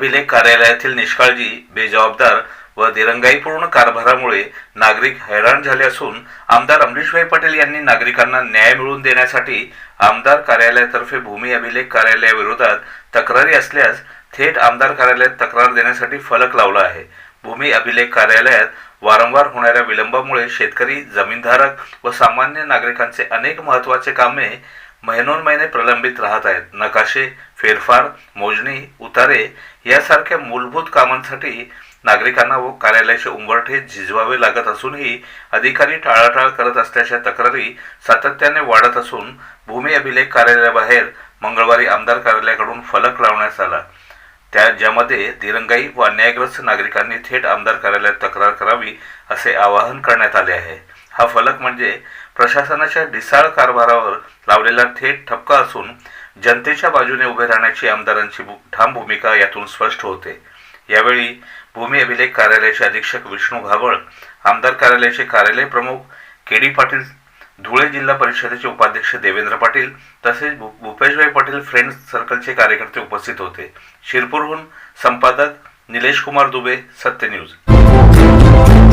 अभिलेख कार्यालयातील निष्काळजी बेजबाबदार व दिरंगाईपूर्ण कारभारामुळे नागरिक हैराण झाले असून आमदार अमरीशभाई पटेल यांनी नागरिकांना न्याय मिळवून देण्यासाठी आमदार कार्यालयातर्फे भूमी अभिलेख कार्यालयाविरोधात तक्रारी असल्यास थेट आमदार कार्यालयात तक्रार देण्यासाठी फलक लावला आहे. भूमी अभिलेख कार्यालयात वारंवार होणाऱ्या विलंबामुळे शेतकरी जमीनधारक व सामान्य नागरिकांचे अनेक महत्त्वाचे कामे महिनोन महिने प्रलंबित राहत आहेत. नकाशे फेरफार मोजणी उतारे यासारख्या मूलभूत कामांसाठी नागरिकांना व कार्यालयाचे उंबरठे झिजवावे लागत असूनही अधिकारी टाळाटाळ करत असल्याच्या तक्रारी सातत्याने वाढत असून भूमी अभिलेख कार्यालयाबाहेर मंगळवारी आमदार कार्यालयाकडून फलक लावण्यात आला. त्या ज्यामध्ये दिरंगाई व अन्यायग्रस्त नागरिकांनी थेट आमदार कार्यालयात तक्रार करावी असे आवाहन करण्यात आले आहे. हा फलक म्हणजे प्रशासनाच्या ढिसाळ कारभारावर लावलेला थेट ठपका असून जनतेच्या बाजूने उभे राहण्याची आमदारांची ठाम भूमिका यातून स्पष्ट होते. यावेळी भूमी अभिलेख कार्यालयाचे अधीक्षक विष्णू घाबळ आमदार कार्यालयाचे कार्यालय प्रमुख के डी पाटील धुळे जिल्हा परिषदेचे उपाध्यक्ष देवेंद्र पाटील तसेच भूपेशभाई पाटील फ्रेंड्स सर्कलचे कार्यकर्ते उपस्थित होते. शिरपूरहून संपादक निलेश कुमार दुबे सत्य न्यूज